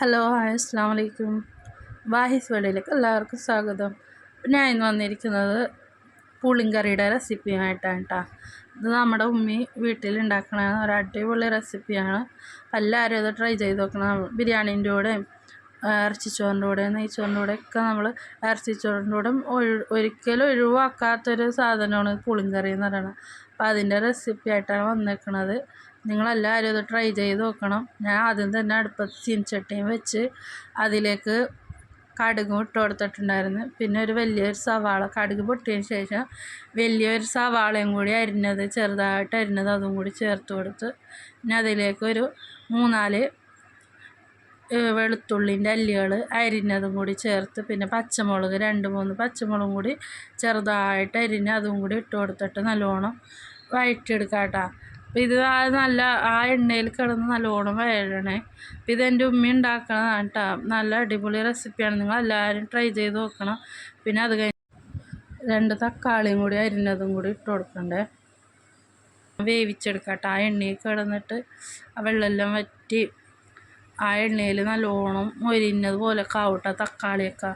Hello hi അസ്സാം വലൈക്കും വാഹിസ് വേളയിലേക്ക് എല്ലാവർക്കും സ്വാഗതം. ഞാൻ ഇന്ന് വന്നിരിക്കുന്നത് പുളിങ്കറിയുടെ റെസിപ്പിയുമായിട്ടാണ് കേട്ടോ ഇത് നമ്മുടെ ഉമ്മി വീട്ടിലുണ്ടാക്കണ ഒരു അടിപൊളി റെസിപ്പിയാണ്. എല്ലാവരും ഇത് ട്രൈ ചെയ്ത് നോക്കണം. ബിരിയാണീന്റെ കൂടെയും ഇറച്ചിച്ചോറിന്റെ കൂടെ നെയ്ച്ചോറിന്റെ കൂടെ ഒക്കെ നമ്മൾ ഇറച്ചിച്ചോറിന്റെ കൂടെ ഒരിക്കലും ഒഴിവാക്കാത്തൊരു സാധനമാണ് പുളിങ്കറി എന്ന് പറയുന്നത്. അപ്പം അതിന്റെ റെസിപ്പി ആയിട്ടാണ് വന്നേക്കണത്. നിങ്ങളെല്ലാവരും ഇത് ട്രൈ ചെയ്ത് നോക്കണം. ഞാൻ ആദ്യം തന്നെ അടുപ്പത്ത് ചീനിച്ചട്ടിയും വെച്ച് അതിലേക്ക് കടുകും ഇട്ട് കൊടുത്തിട്ടുണ്ടായിരുന്നു. പിന്നെ ഒരു വലിയൊരു സവാള കടുക് പൊട്ടിയതിന് ശേഷം വലിയൊരു സവാളയും കൂടി അരിഞ്ഞത് ചെറുതായിട്ട് അരിഞ്ഞത് അതും കൂടി ചേർത്ത് കൊടുത്ത് പിന്നെ അതിലേക്ക് ഒരു മൂന്നാൽ വെളുത്തുള്ളിന്റെ അല്ലികൾ അരിഞ്ഞതും കൂടി ചേർത്ത് പിന്നെ പച്ചമുളക് രണ്ട് മൂന്ന് പച്ചമുളകും കൂടി ചെറുതായിട്ട് അരിഞ്ഞ് അതും കൂടി ഇട്ട് കൊടുത്തിട്ട് നല്ലോണം വഴറ്റിയെടുക്കാം കേട്ടോ അപ്പോൾ ഇത് നല്ല ആ എണ്ണയിൽ കിടന്ന് നല്ലോണം വഴണേ അപ്പോൾ ഇതെന്റെ ഉമ്മ ഉണ്ടാക്കണതാണ് കേട്ടോ നല്ല അടിപൊളി റെസിപ്പിയാണ്. നിങ്ങൾ എല്ലാവരും ട്രൈ ചെയ്ത് നോക്കണം. പിന്നെ അത് കഴിഞ്ഞ് രണ്ട് തക്കാളിയും കൂടി അരിഞ്ഞതും കൂടി ഇട്ട് കൊടുക്കണ്ടേ. വേവിച്ചെടുക്കാം കേട്ടോ ആ എണ്ണയിൽ കിടന്നിട്ട് ആ വെള്ളമെല്ലാം വറ്റി ആ എണ്ണയിൽ നല്ലോണം മൊരിഞ്ഞത് പോലെയൊക്കെ കാവട്ട തക്കാളിയൊക്കെ.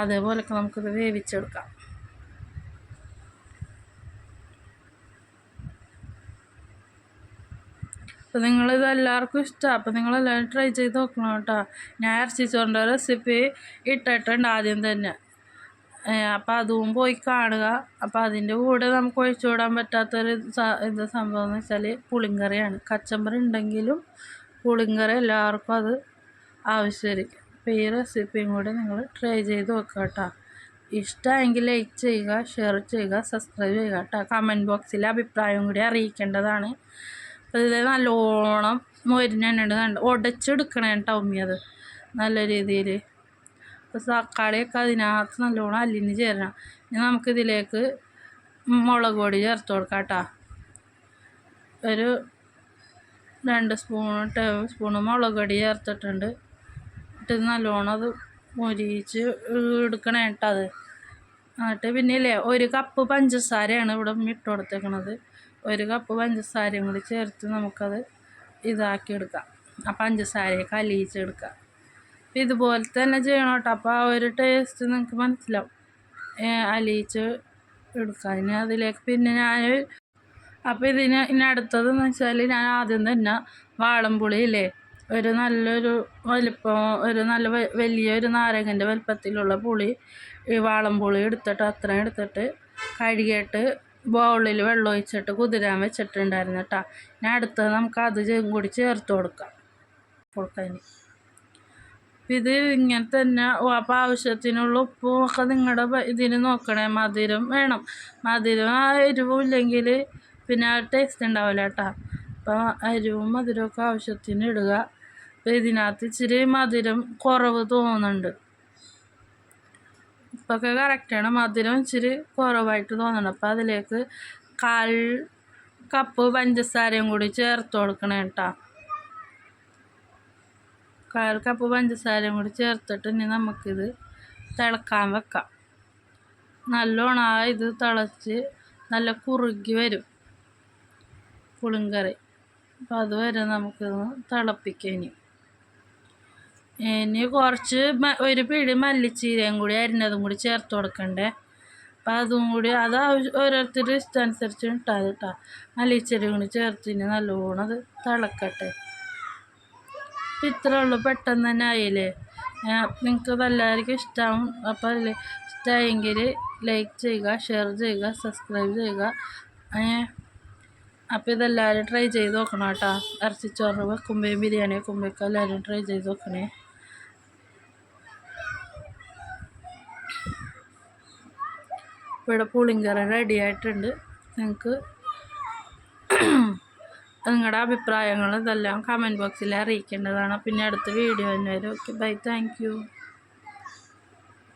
അതേപോലെയൊക്കെ നമുക്കിത് വേവിച്ചെടുക്കാം. അപ്പോൾ നിങ്ങളിത് എല്ലാവർക്കും ഇഷ്ടമാണ് അപ്പോൾ നിങ്ങളെല്ലാവരും ട്രൈ ചെയ്ത് നോക്കണം കേട്ടോ. ഞാൻ ഇറച്ചിച്ചോറിന്റെ റെസിപ്പി ഇട്ടിട്ടുണ്ട് ആദ്യം തന്നെ. അപ്പോൾ അതും പോയി കാണുക. അപ്പോൾ അതിന്റെ കൂടെ നമുക്ക് ഒഴിച്ചു വിടാൻ പറ്റാത്തൊരു ഇത് സംഭവം എന്ന് വെച്ചാൽ പുളിങ്കറിയാണ്. കച്ചമ്പറി ഉണ്ടെങ്കിലും പുളിങ്കറി എല്ലാവർക്കും അത് ആവശ്യമായിരിക്കും. അപ്പോൾ ഈ റെസിപ്പിയും കൂടി നിങ്ങൾ ട്രൈ ചെയ്ത് നോക്കുക കേട്ടോ. ഇഷ്ടമെങ്കിൽ ലൈക്ക് ചെയ്യുക ഷെയർ ചെയ്യുക സബ്സ്ക്രൈബ് ചെയ്യുക കേട്ടോ. കമന്റ് ബോക്സിൽ അഭിപ്രായം കൂടി അറിയിക്കേണ്ടതാണ്. അപ്പോൾ ഇത് നല്ലോണം മൊരിഞ്ഞുണ്ട് കണ്ട്? ഉടച്ചെടുക്കണേ കേട്ടോ ഉമ്മി അത് നല്ല രീതിയിൽ അപ്പോൾ തക്കാളിയൊക്കെ അതിനകത്ത് നല്ലോണം അല്ലിന് ചേരണം. ഇനി നമുക്കിതിലേക്ക് മുളക് പൊടി ചേർത്ത് കൊടുക്കാം കേട്ടോ. ഒരു രണ്ട് സ്പൂൺ ടേബിൾ സ്പൂണ് മുളക് പൊടി ചേർത്തിട്ടുണ്ട് ഇട്ട് നല്ലോണം അത് മൊരിച്ച് എടുക്കണേ കേട്ടോ അത്. എന്നിട്ട് പിന്നെ ഇല്ലേ ഒരു കപ്പ് പഞ്ചസാരയാണ് ഇവിടെ ഇട്ട് കൊടുത്തേക്കണത്. ഒരു കപ്പ് പഞ്ചസാരയും കൂടി ചേർത്ത് നമുക്കത് ഇതാക്കി എടുക്കാം. ആ പഞ്ചസാരയൊക്കെ അലിയിച്ചെടുക്കാം അപ്പം ഇതുപോലെ തന്നെ ചെയ്യണം കേട്ടോ അപ്പോൾ ആ ഒരു ടേസ്റ്റ് നിങ്ങൾക്ക് മനസ്സിലാവും. അലിയിച്ച് എടുക്കാം ഇനി അതിലേക്ക് പിന്നെ ഞാൻ അപ്പോൾ ഇതിന് ഇനി അടുത്തതെന്ന് വെച്ചാൽ ഞാൻ ആദ്യം തന്നെ വാളംപുളി ഇല്ലേ ഒരു നല്ലൊരു വലിപ്പം ഒരു നല്ല വലിയൊരു നാരങ്ങന്റെ വലിപ്പത്തിലുള്ള പുളി ഈ വാളംപുളി എടുത്തിട്ട് അത്രയും എടുത്തിട്ട് കഴുകിയിട്ട് ബൗളിൽ വെള്ളം ഒഴിച്ചിട്ട് കുതിരാൻ വെച്ചിട്ടുണ്ടായിരുന്നു കേട്ടോ ഞാൻ അടുത്തത് നമുക്ക് അത് കൂടി ചേർത്ത് കൊടുക്കാം. കൊടുക്കാൻ ഇത് ഇങ്ങനെ തന്നെ അപ്പോൾ ആവശ്യത്തിനുള്ള ഉപ്പും ഒക്കെ നിങ്ങളുടെ ഇതിന് നോക്കണേ. മധുരം വേണം. മധുരം ആ എരിവും ഇല്ലെങ്കിൽ പിന്നെ ടേസ്റ്റ് ഉണ്ടാവില്ല കേട്ടോ. അപ്പോൾ അരിവും മധുരമൊക്കെ ആവശ്യത്തിന് ഇടുക. അപ്പോൾ ഇതിനകത്ത് ഇച്ചിരി മധുരം കുറവ് തോന്നുന്നുണ്ട്. ഇപ്പൊക്കെ കറക്റ്റാണ് മധുരം ഇച്ചിരി കുറവായിട്ട് തോന്നുന്നുണ്ട്. അപ്പോൾ അതിലേക്ക് കാൽ കപ്പ് പഞ്ചസാരയും കൂടി ചേർത്ത് കൊടുക്കണം കേട്ടോ. കാൽ കപ്പ് പഞ്ചസാരയും കൂടി ചേർത്തിട്ട് ഇനി നമുക്കിത് തിളക്കാൻ വെക്കാം. നല്ലോണം ആ ഇത് തിളച്ച് നല്ല കുറുകി വരും. പുളിങ്കറി. അപ്പോൾ അതുവരെ നമുക്കൊന്ന് തിളപ്പിക്കാം ഇനി. ഇനി കുറച്ച് ഒരു പിടി മല്ലിച്ചീരയും കൂടി അരിഞ്ഞതും കൂടി ചേർത്ത് കൊടുക്കണ്ടേ. അപ്പം അതും കൂടി അത് ഓരോരുത്തർ ഇഷ്ടമനുസരിച്ച് ഇട്ടാൽ കേട്ടോ മല്ലിച്ചീരയും കൂടി ചേർത്തിന് നല്ലോണം അത് തിളക്കട്ടെ. ഇത്രേ ഉള്ളൂ. പെട്ടെന്ന് തന്നെ ആയില്ലേ? നിങ്ങൾക്ക് എല്ലാവർക്കും ഇഷ്ടമാവും അപ്പോൾ അല്ലേ ഇഷ്ടമായെങ്കിൽ ലൈക്ക് ചെയ്യുക ഷെയർ ചെയ്യുക സബ്സ്ക്രൈബ് ചെയ്യുക. അപ്പോൾ ഇതെല്ലാവരും ട്രൈ ചെയ്ത് നോക്കണം കേട്ടോ. ഇറച്ചിച്ചോറ് വെക്കുമ്പോഴും ബിരിയാണി വെക്കുമ്പോഴൊക്കെ എല്ലാവരും ട്രൈ ചെയ്ത് നോക്കണേ. ഇവിടെ പുളിങ്കറി റെഡി ആയിട്ടുണ്ട്. നിങ്ങൾക്ക് നിങ്ങളുടെ അഭിപ്രായങ്ങളും ഇതെല്ലാം കമന്റ് ബോക്സിൽ അറിയിക്കേണ്ടതാണ്. പിന്നെ അടുത്ത വീഡിയോ തന്നെ വരും. Okay bye thank